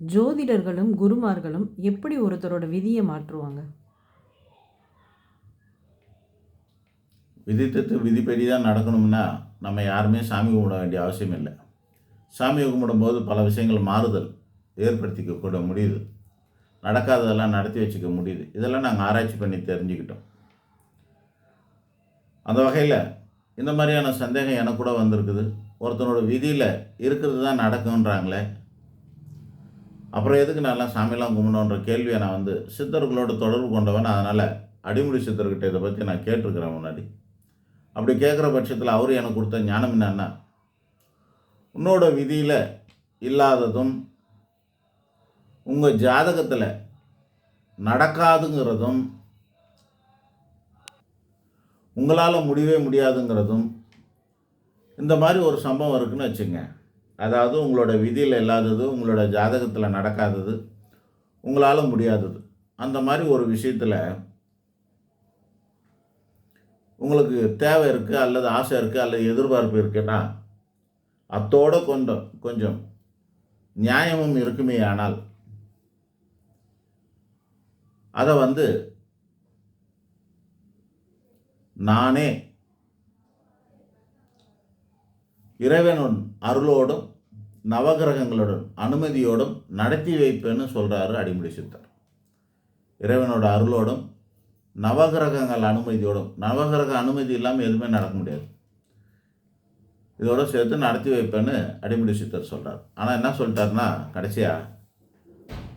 ஜோதிடர்களும் குருமார்களும் எப்படி ஒருத்தரோட விதியை மாற்றுவாங்க? விதித்தத்து விதிப்படி தான் நடக்கணும்னா நம்ம யாருமே சாமி கும்பிட வேண்டிய அவசியம் இல்லை. சாமி கும்பிடும்போது பல விஷயங்கள் மாறுதல் ஏற்படுத்திக்க கூட முடியுது. நடக்காததெல்லாம் நடத்தி வச்சுக்க முடியுது. இதெல்லாம் நாங்கள் ஆராய்ச்சி பண்ணி தெரிஞ்சுக்கிட்டோம். அந்த வகையில் இந்த மாதிரியான சந்தேகம் எனக்கு கூட வந்திருக்குது. ஒருத்தனோட விதியில் இருக்கிறது தான் நடக்குன்றாங்களே அப்புறம் எதுக்கு நான்லாம் சாமியெல்லாம் கும்பிடணுன்ற கேள்வியை நான் வந்து சித்தர்களோட தொடர்பு கொண்டவன். அதனால் அடிமுடி சித்தர்கிட்ட இதை பற்றி நான் கேட்டிருக்கிறேன் முன்னாடி. அப்படி கேட்குற பட்சத்தில் அவர் எனக்கு கொடுத்த ஞானம் என்னன்னா உன்னோட விதியில் இல்லாததும் உங்கள் ஜாதகத்தில் நடக்காதுங்கிறதும் உங்களால் முடியவே முடியாதுங்கிறதும் இந்த மாதிரி ஒரு சம்பவம் இருக்குன்னு வச்சுங்க அதாவது உங்களோட விதியில் இல்லாதது உங்களோட ஜாதகத்தில் நடக்காதது உங்களால் முடியாதது. அந்த மாதிரி ஒரு விஷயத்தில் உங்களுக்கு தேவை இருக்குது அல்லது ஆசை இருக்குது அல்லது எதிர்பார்ப்பு இருக்குன்னா அத்தோடு கொஞ்சம் கொஞ்சம் நியாயமும் இருக்குமே ஆனால் அதை வந்து நானே இறைவனுடன் அருளோடும் நவகிரகங்களுடன் அனுமதியோடும் நடத்தி வைப்பேன்னு சொல்கிறாரு அடிமுடி சித்தர். இறைவனோட அருளோடும் நவகிரகங்கள் அனுமதியோடும் நவகிரக அனுமதி இல்லாமல் எதுவுமே நடக்க முடியாது. இதோட சேர்த்து நடத்தி வைப்பேன்னு அடிமுடி சித்தர் சொல்கிறார் ஆனால் என்ன சொல்லிட்டாருன்னா கடைசியாக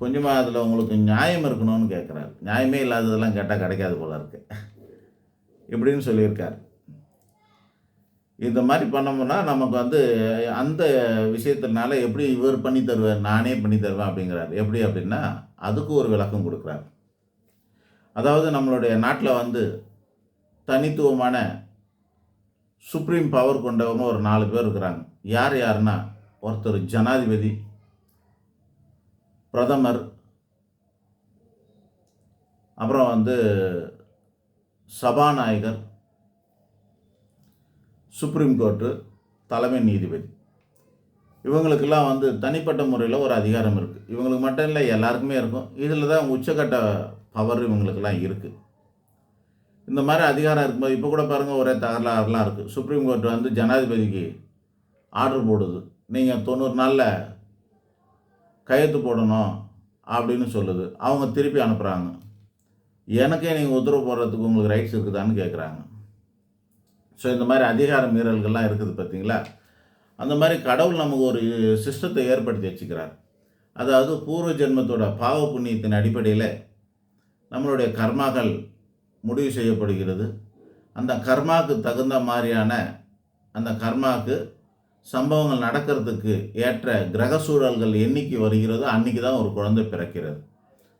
கொஞ்சமாக அதில் உங்களுக்கு நியாயம் இருக்கணும்னு கேட்குறாரு நியாயமே இல்லாததெல்லாம் கேட்டால் கிடைக்காது போல இருக்கு. இப்படின்னு சொல்லியிருக்கார். இந்த மாதிரி பண்ணோம்னா நமக்கு வந்து அந்த விஷயத்தினால எப்படி இவர் பண்ணி தருவார் நானே பண்ணி தருவேன் அப்படிங்கிறார். எப்படி அப்படின்னா அதுக்கு ஒரு விளக்கம் கொடுக்குறார். அதாவது நம்மளுடைய நாட்டில் வந்து தனித்துவமான சுப்ரீம் பவர் கொண்டவங்க ஒரு நாலு பேர் இருக்கிறாங்க. யார் யாருன்னா ஒருத்தர் ஜனாதிபதி பிரதமர் அப்புறம் வந்து சபாநாயகர் சுப்ரீம் கோர்ட்டு தலைமை நீதிபதி. இவங்களுக்கெல்லாம் வந்து தனிப்பட்ட முறையில் ஒரு அதிகாரம் இருக்குது இவங்களுக்கு மட்டும் இல்லை எல்லாருக்குமே இருக்கும். இதில் தான் உச்சக்கட்ட பவர் இவங்களுக்கெல்லாம் இருக்குது இந்த மாதிரி அதிகாரம் இருக்கும்போது இப்போ கூட பாருங்கள் ஒரே தகராறுலாம் இருக்குது சுப்ரீம் கோர்ட் வந்து ஜனாதிபதிக்கு ஆர்டர் போடுது. நீங்கள் தொண்ணூறு நாளில் கையெழுத்து போடணும் அப்படின்னு சொல்லுது. அவங்க திருப்பி அனுப்புகிறாங்க எனக்கே நீங்கள் உத்தரவு போடுறதுக்கு உங்களுக்கு ரைட்ஸ் இருக்குதான்னு கேட்குறாங்க ஸோ இந்த மாதிரி அதிகார மீறல்கள்லாம் இருக்குது பார்த்தீங்களா? அந்த மாதிரி கடவுள் நமக்கு ஒரு சிஸ்டத்தை ஏற்படுத்தி வச்சுக்கிறார். அதாவது பூர்வ ஜென்மத்தோட பாவ புண்ணியத்தின் அடிப்படையில் நம்மளுடைய கர்மாக்கள் முடிவு செய்யப்படுகிறது. அந்த கர்மாவுக்கு தகுந்த மாதிரியான அந்த கர்மாவுக்கு சம்பவங்கள் நடக்கிறதுக்கு ஏற்ற கிரக சூழல்கள் என்னைக்கு வருகிறதோ அன்றைக்கி தான் ஒரு குழந்தை பிறக்கிறது.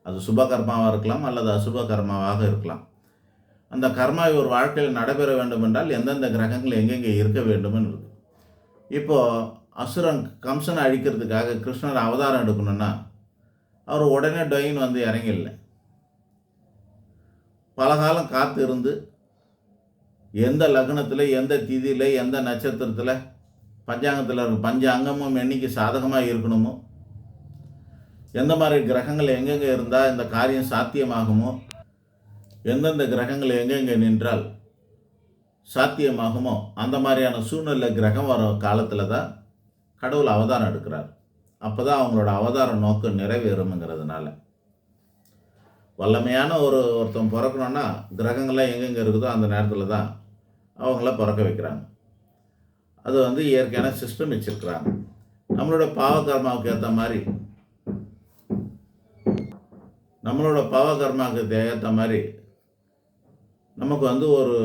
அது சுபகர்மாவாக இருக்கலாம் அல்லது அசுபகர்மாவாக இருக்கலாம். அந்த கர்மா ஒரு வாழ்க்கையில் நடைபெற வேண்டும் என்றால் எந்தெந்த கிரகங்கள் எங்கெங்கே இருக்க வேண்டும்னு இருக்கு இப்போது அசுரன் கம்சனை அழிக்கிறதுக்காக கிருஷ்ணர் அவதாரம் எடுக்கணும்னா அவர் உடனே டொயின் வந்து இறங்கிடல. பல காலம் காத்து இருந்து எந்த லக்னத்தில் எந்த திதியில் எந்த நட்சத்திரத்தில் பஞ்சாங்கத்தில் இருக்கும் பஞ்ச அங்கமும் என்னைக்கு சாதகமாக இருக்கணுமோ எந்த மாதிரி கிரகங்கள் எங்கெங்கே இருந்தால் இந்த காரியம் சாத்தியமாகுமோ எந்தெந்த கிரகங்கள் எங்கெங்கே நின்றால் சாத்தியமாகுமோ அந்த மாதிரியான சூழ்நிலை கிரகம் வர காலத்தில் தான் கடவுள் அவதாரம் எடுக்கிறார். அப்போ தான் அவங்களோட அவதார நோக்கம் நிறைவேறும்ங்கிறதுனால. வல்லமையான ஒரு ஒருத்தன் பிறக்கணுன்னா கிரகங்கள்லாம் எங்கெங்கே இருக்குதோ அந்த நேரத்தில் தான் அவங்கள பிறக்க வைக்கிறாங்க. அது வந்து இயற்கையான சிஸ்டம் வச்சுருக்குறாங்க. நம்மளோட பாவகர்மாவுக்கு ஏற்ற மாதிரி நம்மளோட பாவகர்மாவுக்கு ஏற்ற மாதிரி நமக்கு வந்து ஒரு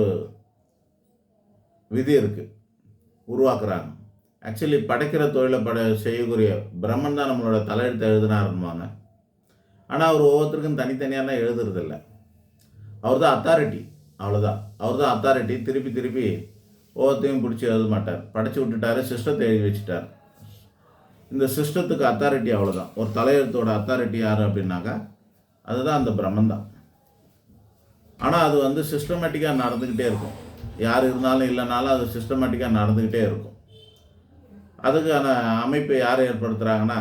விதி இருக்குது உருவாக்குறாங்க. ஆக்சுவலி படைக்கிற தொழிலை பட செய்யக்கூடிய பிரம்மன் தான் நம்மளோட தலையெழுத்தை எழுதினாருன்னுவாங்க. ஆனால் அவர் ஒவ்வொருத்தருக்கும் தனித்தனியாலாம் எழுதுறதில்ல. அவர் தான் அத்தாரிட்டி அவ்வளோதான் அவர் தான் அத்தாரிட்டி திருப்பி திருப்பி ஒவ்வொருத்தையும் பிடிச்சி எழுத மாட்டார். படைச்சி விட்டுட்டாரு சிஸ்டத்தை எழுதி வச்சுட்டார். இந்த சிஸ்டத்துக்கு அத்தாரிட்டி அவ்வளோதான் ஒரு தலையெழுத்தோட அத்தாரிட்டி யார் அப்படின்னாக்கா அதுதான் அந்த பிரம்மன் தான். ஆனால் அது வந்து சிஸ்டமேட்டிக்காக நடந்துக்கிட்டே இருக்கும். யார் இருந்தாலும் இல்லைனாலும் அது சிஸ்டமேட்டிக்காக நடந்துக்கிட்டே இருக்கும். அதுக்கான அமைப்பை யார் ஏற்படுத்துகிறாங்கன்னா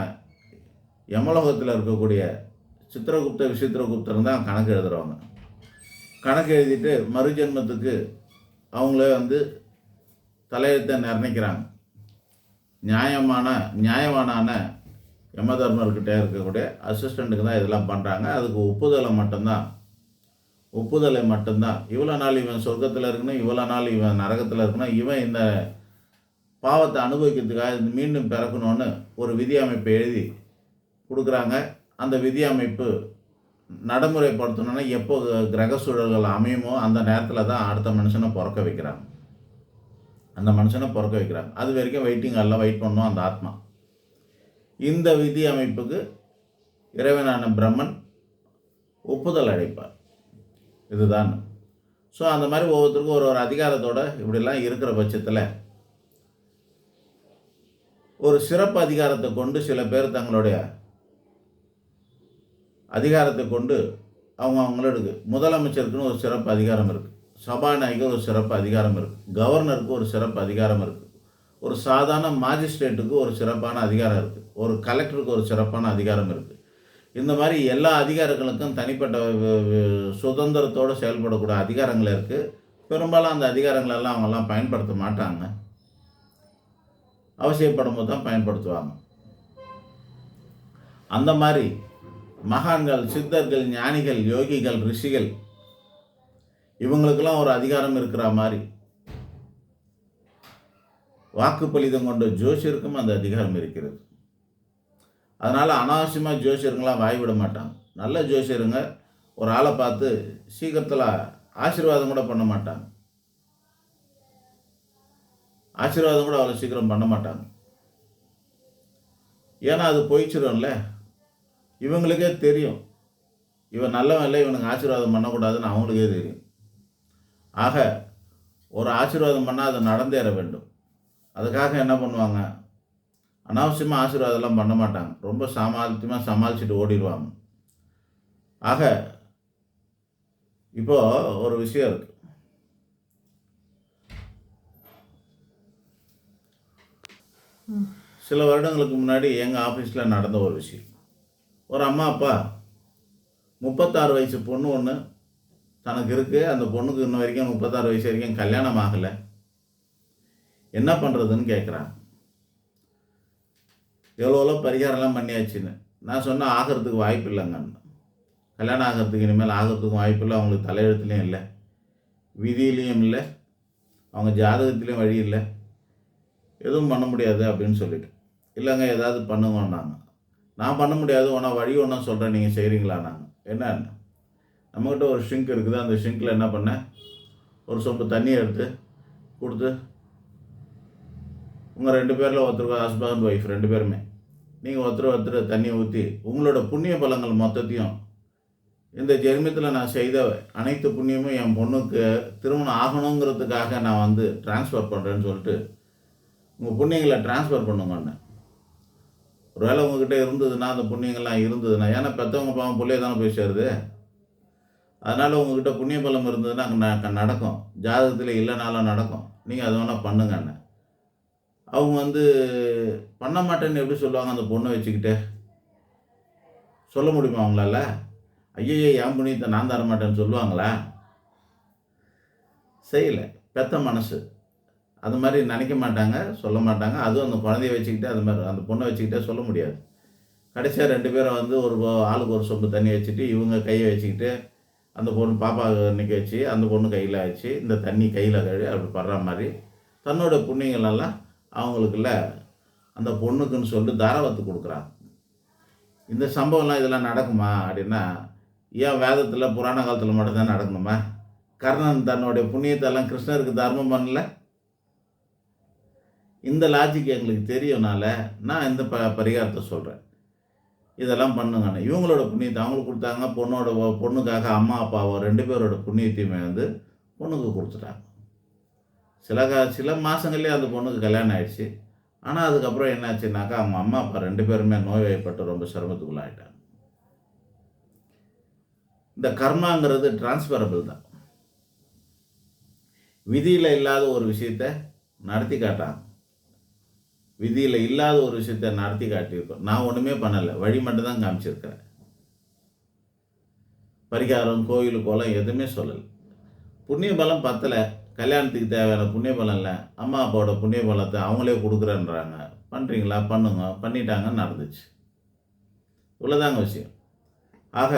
யமலோகத்தில் இருக்கக்கூடிய சித்திரகுப்த விசித்திரகுப்தன் தான் கணக்கு எழுதுகிறவங்க கணக்கு எழுதிட்டு மறுஜென்மத்துக்கு அவங்களே வந்து தலையெழுத்தை நிர்ணயிக்கிறாங்க. நியாயமான நியாயவானான யமதர்மர்கிட்ட இருக்கக்கூடிய அசிஸ்டண்ட்டுக்கு தான் இதெல்லாம் பண்ணுறாங்க அதுக்கு ஒப்புதலை மட்டும்தான் ஒப்புதலை மட்டும்தான். இவ்வளோ நாள் இவன் சொர்க்கத்தில் இருக்கணும் இவ்வளோ நாள் இவன் நரகத்தில் இருக்கணும் இவன் இந்த பாவத்தை அனுபவிக்கிறதுக்காக மீண்டும் பிறக்கணும்னு ஒரு விதி அமைப்பை எழுதி கொடுக்குறாங்க. அந்த விதி அமைப்பு நடைமுறைப்படுத்தணும்னா எப்போ கிரக சூழல்கள் அமையுமோ அந்த நேரத்தில் தான் அடுத்த மனுஷனை பிறக்க வைக்கிறாங்க. அந்த மனுஷனை பிறக்க வைக்கிறாங்க. அது வரைக்கும் வெயிட்டிங் எல்லாம் வெயிட் பண்ணும் அந்த ஆத்மா. இந்த விதி அமைப்புக்கு இறைவனான பிரம்மன் ஒப்புதல் அடைப்பார் இதுதான். ஸோ அந்த மாதிரி ஒவ்வொருத்தருக்கும் ஒரு ஒரு அதிகாரத்தோட இப்படிலாம் இருக்கிற பட்சத்தில் ஒரு சிறப்பு அதிகாரத்தை கொண்டு சில பேர் தங்களுடைய அதிகாரத்தை கொண்டு அவங்க அவங்களுக்கு முதலமைச்சருக்குன்னு ஒரு சிறப்பு அதிகாரம் இருக்குது சபாநாயகர் ஒரு சிறப்பு அதிகாரம் இருக்குது கவர்னருக்கு ஒரு சிறப்பு அதிகாரம் இருக்குது ஒரு சாதாரண மாஜிஸ்ட்ரேட்டுக்கு ஒரு சிறப்பான அதிகாரம் இருக்குது ஒரு கலெக்டருக்கு ஒரு சிறப்பான அதிகாரம் இருக்குது இந்த மாதிரி எல்லா அதிகாரங்களுக்கும் தனிப்பட்ட சுதந்திரத்தோடு செயல்படக்கூடிய அதிகாரங்கள் இருக்குது பெரும்பாலும் அந்த அதிகாரங்களெல்லாம் அவங்கெல்லாம் பயன்படுத்த மாட்டாங்க. அவசியப்படும் போது தான் பயன்படுத்துவாங்க. அந்த மாதிரி மகான்கள் சித்தர்கள் ஞானிகள் யோகிகள் ரிஷிகள் இவங்களுக்கெல்லாம் ஒரு அதிகாரம் இருக்கிற மாதிரி. வாக்குப்பளிதம் கொண்ட ஜோசியருக்கும் அந்த அதிகாரம் இருக்கிறது. அதனால் அனாவசியமாக ஜோசியருங்களாம் வாய் விட மாட்டாங்க. நல்ல ஜோசியருங்க. ஒரு ஆளை பார்த்து சீக்கிரத்தில் ஆசீர்வாதம் கூட பண்ண மாட்டாங்க. ஆசீர்வாதம் கூட அவ்வளோ சீக்கிரம் பண்ண மாட்டாங்க. ஏன்னா அது போயிச்சிடும்ல இவங்களுக்கே தெரியும். இவன் நல்லவன் இல்லை இவனுக்கு ஆசீர்வாதம் பண்ணக்கூடாதுன்னு அவங்களுக்கே தெரியும். ஆக ஒரு ஆசீர்வாதம் பண்ணால் அது நடந்தேற வேண்டும். அதுக்காக என்ன பண்ணுவாங்க? அனாவசியமாக ஆசீர்வாதம்லாம் பண்ண மாட்டாங்க. ரொம்ப சாமாளியமாக சமாளிச்சுட்டு ஓடிடுவாங்க. ஆக இப்போது ஒரு விஷயம் இருக்கு. சில வருடங்களுக்கு முன்னாடி எங்கள் ஆஃபீஸில் நடந்த ஒரு விஷயம். ஒரு அம்மா அப்பா முப்பத்தாறு வயசு பொண்ணு ஒன்று தனக்கு இருக்குது அந்த பொண்ணுக்கு இன்ன வரைக்கும் முப்பத்தாறு வயசு வரைக்கும் கல்யாணம் ஆகலை. என்ன பண்ணுறதுன்னு கேட்குறாங்க எவ்வளோ பரிகாரம்லாம் பண்ணியாச்சுன்னு நான் சொன்னேன் ஆகிறதுக்கு வாய்ப்பு இல்லைங்கன்னு கல்யாணம் ஆகிறதுக்கு இனிமேல் ஆகிறதுக்கும் வாய்ப்பு இல்லை அவங்களுக்கு தலையெழுத்துலேயும் இல்லை விதியிலையும் இல்லை அவங்க ஜாதகத்துலேயும் வழி இல்லை. எதுவும் பண்ண முடியாது அப்படின்னு சொல்லிட்டு இல்லைங்க ஏதாவது பண்ணுங்கன்னாங்க நான் பண்ண முடியாது ஒன்றா வழி ஒன்றா சொல்கிறேன் நீங்கள் செய்கிறீங்களா நாங்கள் என்ன நம்மக்கிட்ட ஒரு ஷிங்க் இருக்குது அந்த ஷிங்கில் என்ன பண்ணேன் ஒரு சொம்பு தண்ணி எடுத்து கொடுத்து உங்கள் ரெண்டு பேரில் ஒருத்தருக்கு ஹஸ்பண்ட் ஒய்ஃப் ரெண்டு பேருமே. நீங்கள் ஒருத்தர் ஒருத்தர் தண்ணி ஊற்றி உங்களோட புண்ணிய பலங்கள் மொத்தத்தையும் இந்த ஜென்மத்தில் நான் செய்த அனைத்து புண்ணியமும் என் பொண்ணுக்கு திருமணம் ஆகணுங்கிறதுக்காக நான் வந்து ட்ரான்ஸ்ஃபர் பண்ணுறேன்னு சொல்லிட்டு உங்கள் புண்ணியங்களை ட்ரான்ஸ்ஃபர் பண்ணுங்கன்னு ஒருவேளை உங்ககிட்ட இருந்ததுன்னா அந்த புண்ணியங்கள்லாம் இருந்ததுன்னா ஏன்னா பெற்றவங்க பாவம் பிள்ளைய தானே போய் சேருது. அதனால் உங்ககிட்ட புண்ணிய பலம் இருந்ததுன்னா அங்கே ந- நடக்கும். ஜாதகத்தில் இல்லைனாலும் நடக்கும். நீங்கள் அதை வேணால் பண்ணுங்கன்னு அவங்க வந்து பண்ண மாட்டேன்னு எப்படி சொல்லுவாங்க அந்த பொண்ணை வச்சுக்கிட்டு? சொல்ல முடியுமா அவங்களால? ஐயையே என் புண்ணியத்தை நான் தர மாட்டேன்னு சொல்லுவாங்களா? செய்யலை. பெத்த மனசு. அது மாதிரி நினைக்க மாட்டாங்க சொல்ல மாட்டாங்க. அதுவும் அந்த குழந்தைய வச்சுக்கிட்டு அது மாதிரி அந்த பொண்ணை வச்சுக்கிட்டே சொல்ல முடியாது. கடைசியாக ரெண்டு பேரும் வந்து ஒரு ஆளுக்கு ஒரு சொம்பு தண்ணி வச்சுட்டு இவங்க கையை வச்சுக்கிட்டு அந்த பொண்ணு பாப்பா நிற்க வச்சு அந்த பொண்ணு கையில் வச்சு இந்த தண்ணி கையில் கழுவி அப்படி படுற மாதிரி தன்னோட புண்ணியங்கள் எல்லாம் அவங்களுக்குள்ள அந்த பொண்ணுக்குன்னு சொல்லிட்டு தாராவத்து கொடுக்குறாங்க. இந்த சம்பவம்லாம் இதெல்லாம் நடக்குமா அப்படின்னா ஏன் வேதத்தில் புராண காலத்தில் மட்டும்தான் நடக்கணுமா கர்ணன் தன்னுடைய புண்ணியத்தெல்லாம் கிருஷ்ணருக்கு தர்மம் பண்ணல. இந்த லாஜிக் எங்களுக்கு தெரியும்னால நான் இந்த ப பரிகாரத்தை சொல்கிறேன் இதெல்லாம் பண்ணுங்கண்ணே. இவங்களோட புண்ணியத்தை அவங்களுக்கு கொடுத்தாங்க. பொண்ணோட பொண்ணுக்காக அம்மா அப்பாவோ ரெண்டு பேரோட புண்ணியத்தையுமே வந்து பொண்ணுக்கு கொடுத்துட்டாங்க. சில க சில மாதங்கள்லேயே அந்த பொண்ணுக்கு கல்யாணம் ஆயிடுச்சு. ஆனால் அதுக்கப்புறம் என்னாச்சுனாக்கா அவங்க அம்மா அப்பா ரெண்டு பேருமே நோய்வாய்ப்பட்டு ரொம்ப சிரமத்துக்குள்ளாயிட்டாங்க இந்த கர்மாங்கிறது டிரான்ஸ்பரபிள் தான். விதியில் இல்லாத ஒரு விஷயத்த நடத்தி காட்டாங்க. விதியில் இல்லாத ஒரு விஷயத்தை நடத்தி காட்டியிருக்கோம். நான் ஒன்றுமே பண்ணலை. வழி மட்டும் தான் காமிச்சிருக்கிறேன். பரிகாரம் கோயில் கோலம் எதுவுமே சொல்லலை. புண்ணிய பலம் பத்தலை. கல்யாணத்துக்கு தேவையான புண்ணிய பலம் இல்லை அம்மா அப்பாவோட புண்ணிய பலத்தை அவங்களே கொடுக்குறேன்றாங்க. பண்ணுறீங்களா பண்ணுங்க. பண்ணிட்டாங்கன்னு நடந்துச்சு. இவ்வளோதாங்க விஷயம். ஆக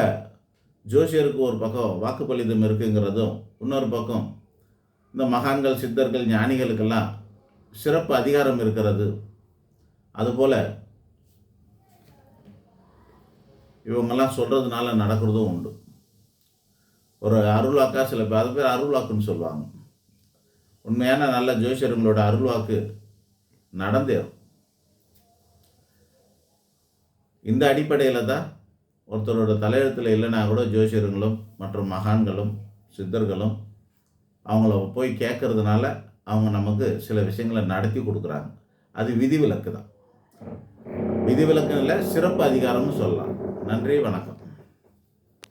ஜோசியருக்கு ஒரு பக்கம் வாக்குப்பளிதம் இருக்குங்கிறதும் இன்னொரு பக்கம் இந்த மகான்கள் சித்தர்கள் ஞானிகளுக்கெல்லாம் சிறப்பு அதிகாரம் இருக்கிறது. அதுபோல் இவங்கெல்லாம் சொல்கிறதுனால நடக்கிறதும் உண்டு. ஒரு அருள்வாக்கா சில பேர் அது பேர் அருள்வாக்குன்னு சொல்லுவாங்க. உண்மையான நல்ல ஜோசியர்களோட அருள்வாக்கு நடந்தேறும் இந்த அடிப்படையில் தான் ஒருத்தரோட தலையெழுத்தில் இல்லைனா கூட ஜோசியர்களும் மற்றும் மகான்களும் சித்தர்களும் அவங்கள போய் கேட்கறதுனால அவங்க நமக்கு சில விஷயங்களை நடத்தி கொடுக்குறாங்க. அது விதிவிலக்கு தான். விதிவிலக்குன்னு இல்லை சிறப்பு அதிகாரம்னு சொல்லலாம். நன்றி வணக்கம்.